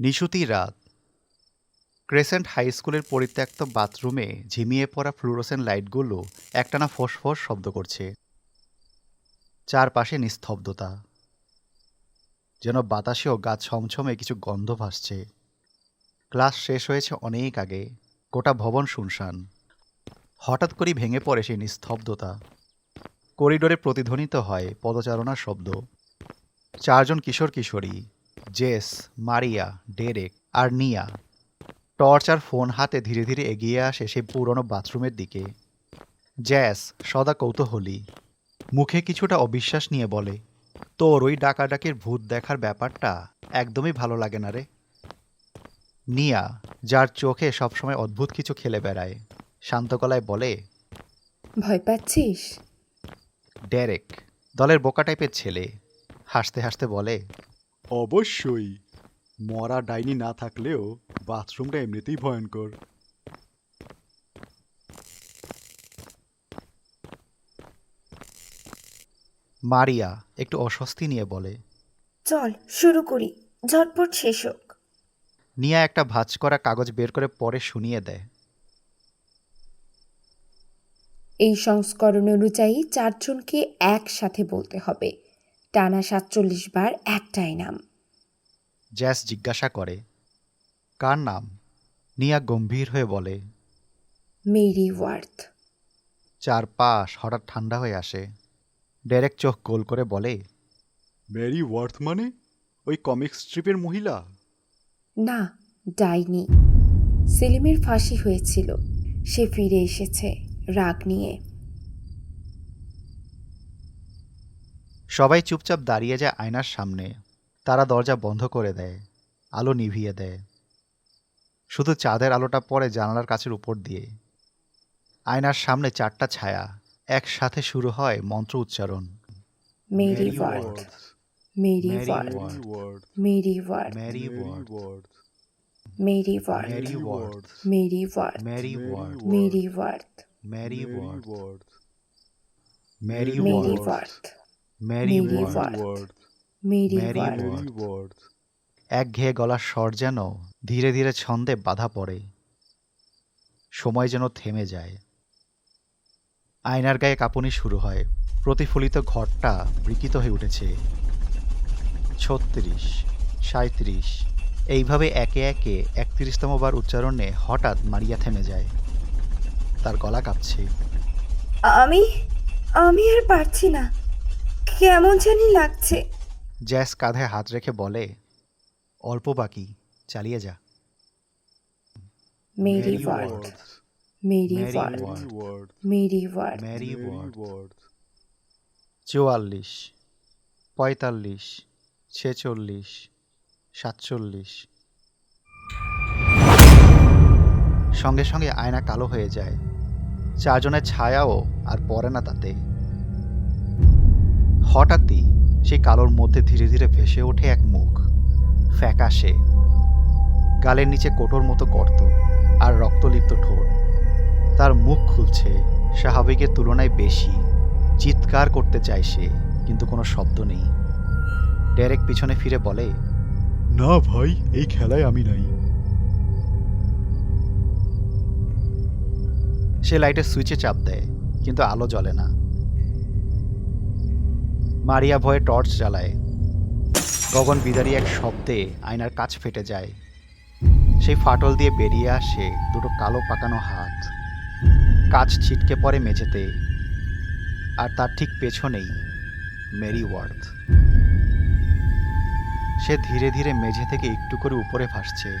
নিশুতি রাত। Crescent high স্কুলের পরিত্যক্ত বাথরুমে ঝিমিয়ে পড়া ফ্লুরোসেন্ট লাইটগুলো একটানা ফোঁস শব্দ করছে। চারপাশে নিস্তব্ধতা। যেন বাতাসেও গা ছমছমে কিছু গন্ধ ভাসছে। ক্লাস শেষ হয়েছে অনেক আগে, গোটা ভবন শুনশান। হঠাৎ করেই ভেঙে পড়ে সেই নিস্তব্ধতা। করিডোরে প্রতিধ্বনিত হয় পদচারণার শব্দ। চারজন কিশোর কিশোরী জেস মারিয়া ডেরেক আর নিয়া। টর্চ আর ফোন হাতে ধীরে ধীরে এগিয়ে আসে সেই পুরনো বাথরুমের দিকে। জ্যাস সদা কৌতূহলী। মুখে কিছুটা অবিশ্বাস নিয়ে বলে তোর ওই ডাকাডাকির ভূত দেখার ব্যাপারটা একদমই ভালো লাগে না রে। নিয়া যার চোখে সবসময় অদ্ভুত কিছু খেলে বেড়ায় শান্ত গলায় বলে ভয় পাচ্ছিস? ডেরেক দলের বোকা টাইপের ছেলে হাসতে হাসতে বলে অবশ্যই। মরা ডাইনি না থাকলেও বাথরুমটা এমনিতেই ভয়ঙ্কর। মারিয়া একটু অস্বস্তি নিয়ে বলে চল শুরু করি। ঝটপট শেষ হোক। নিয়া একটা ভাঁজ করা কাগজ বের করে পরে শুনিয়ে দেয়। এই সংস্করণ অনুযায়ী চারজনকে একসাথে বলতে হবে। টানা সাতচল্লিশ বার একটাই নাম। জ্যাস জিজ্ঞাসা করে কার নাম? নিয়া গম্ভীর হয়ে বলে মেরি ওয়ার্থ। চারপাশ হঠাৎ ঠান্ডা হয়ে আসে। ডেরেক চোখ গোল করে বলে মেরি ওয়ার্থ মানে? ওই কমিক স্ট্রিপের মহিলা? না ডাইনি। সেলিমের ফাঁসি হয়েছিল। সে ফিরে এসেছে রাগ নিয়ে। সবাই চুপচাপ দাঁড়িয়ে যায় আয়নার সামনে তারা দরজা বন্ধ করে দেয় আলো নিভিয়ে দেয় শুধু চাঁদের আলোটা পড়ে জানালার কাছের উপর দিয়ে আয়নার সামনে চারটা ছায়া একসাথে শুরু হয় মন্ত্র উচ্চারণ Mary Worth. Mary Worth. Mary Mary Mary. Worth Mary Ward. Mary Mary Ward. Ward. Mary Mary Ward. Mary Mary Ward. Mary Ward. Mary Worth একঘেয়ে গলার স্বর যেন ধীরে ধীরে ছন্দে বাধা পড়ে। সময় যেন থেমে যায়। আয়নার গায়ে কাঁপুনি শুরু হয়। প্রতিফলিত ঘরটা বিকৃত হয়ে উঠেছে। ছত্রিশ সাঁত্রিশ এইভাবে একে একে একত্রিশতম বার উচ্চারণে হঠাৎ মারিয়া থেমে যায়। তার গলা কাঁপছে। আমি আমি আর পারছি না। কেমন জানি লাগছে। জ্যাস কাঁধে হাত রেখে বলে অল্প বাকি চালিয়ে যা। Mary Mary Mary Mary Ward. চুয়াল্লিশ পঁয়তাল্লিশ ছেচল্লিশ সাতচল্লিশ। সঙ্গে সঙ্গে আয়না কালো হয়ে যায়। চারজনের ছায়াও আর পড়ে না তাতে। হঠাৎই সেই কালোর মধ্যে ধীরে ধীরে ভেসে ওঠে এক মুখ। ফ্যাকাশে। গালের নিচে কোটোর মতো গর্ত আর রক্তলিপ্ত ঠোঁট। তার মুখ খুলছে স্বাভাবিকের তুলনায় বেশি। চিৎকার করতে চায় সে কিন্তু কোনো শব্দ নেই। ডেরেক পিছনে ফিরে বলে না ভাই এই খেলায় আমি নাই। সে লাইটের সুইচে চাপ দেয় কিন্তু আলো জ্বলে না। মারিয়া ভয়ে টর্চ জ্বালায়। গগন বিদারি এক শব্দে আয়নার কাছ ফেটে যায়। সেই ফাটল দিয়ে বেরিয়ে আসে দুটো কালো পাকানো হাত। কাজ ছিটকে পড়ে মেঝেতে। আর তার ঠিক পেছনেই মেরি ওয়ার্থ। সে ধীরে ধীরে মেঝে থেকে একটু করে উপরে ভাসছে।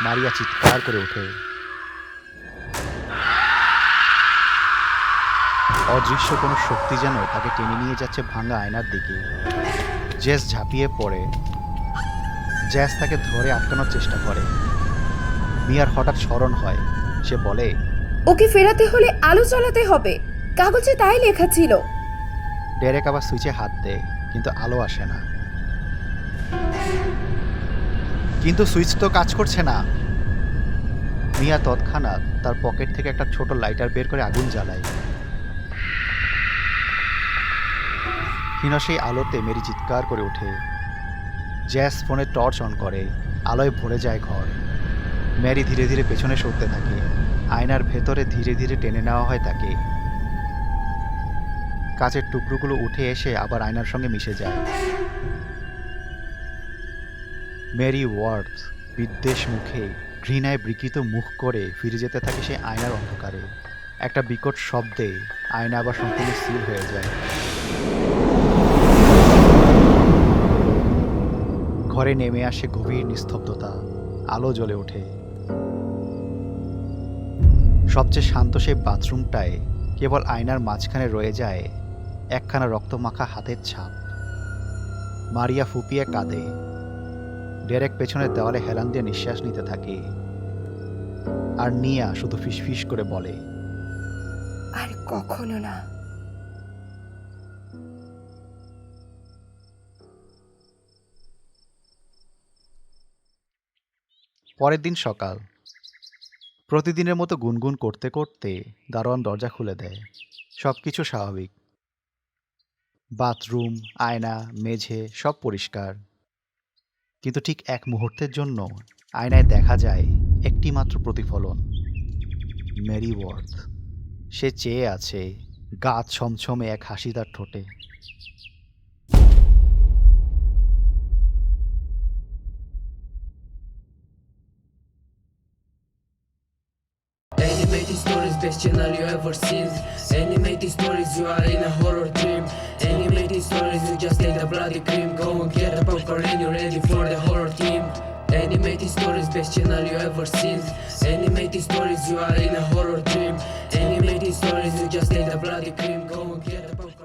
মারিয়া চিৎকার করে ওঠে। অদৃশ্য কোনো শক্তি যেন তাকে টেনে নিয়ে যাচ্ছে ভাঙা আয়নার দিকে। জেস ঝাঁপিয়ে পড়ে। জ্যাস তাকে ধরে আটকানোর চেষ্টা করে। মিয়ার হঠাৎ স্মরণ হয়। সে বলে ওকে ফেরাতে হলে আলো জ্বালাতে হবে। কাগজে তাই লেখা ছিল। ডেরেক আবার সুইচে হাত দেয় কিন্তু আলো আসে না। কিন্তু সুইচ তো কাজ করছে না। মিয়া তৎক্ষণাৎ তার পকেট থেকে একটা ছোট লাইটার বের করে আগুন জ্বালায়। ক্ষীণ সেই আলোতে মেরি চিৎকার করে ওঠে। জ্যাস ফোনে টর্চ অন করে, আলোয় ভরে যায় ঘর। ম্যারি ধীরে ধীরে পেছনে সরতে থাকে, আয়নার ভেতরে ধীরে ধীরে টেনে নেওয়া হয় তাকে। কাচের টুকরোগুলো উঠে এসে আবার আয়নার সঙ্গে মিশে যায়। মেরি ওয়ার্থ, বিদ্বেষ মুখে, ঘৃণায় বিকৃত মুখ করে ফিরে যেতে থাকে সে আয়নার অন্ধকারে। একটা বিকট শব্দে আয়না আবার সম্পূর্ণ স্থির হয়ে যায়। ঘরে নেমে আসে গভীর নিস্তব্ধতা, আলো জ্বলে ওঠে। সবচেয়ে শান্ত সেই বাথরুমটায় কেবল আয়নার মাঝখানে রয়ে যায় একখানা রক্তমাখা হাতের ছাপ। মারিয়া ফুপিয়ে কাঁদে। ডেরেক পেছনের দেওয়ালে হেলান দিয়ে নিঃশ্বাস নিতে থাকে। আর নিয়া শুধু ফিসফিস করে বলে, আর কখনো না। পরের দিন সকাল। প্রতিদিনের মতো গুনগুন করতে করতে দারোয়ান দরজা খুলে দেয়। সব কিছু স্বাভাবিক। বাথরুম, আয়না, মেঝে সব পরিষ্কার। কিন্তু ঠিক এক মুহূর্তের জন্য আয়নায় দেখা যায় একটি মাত্র প্রতিফলন। Mary worth. সে চেয়ে আছে, গা ছমছমে এক হাসি তার ঠোঁটে। Best channel you ever seen. Animated stories, you are in a horror dream. Animated stories, you just take the bloody cream. Go and get the popcorn and you're ready for the horror team. Animated stories, best channel you ever seen. Animated stories, you are in a horror dream. Animated stories, you just take the bloody cream. Go and get the popcorn.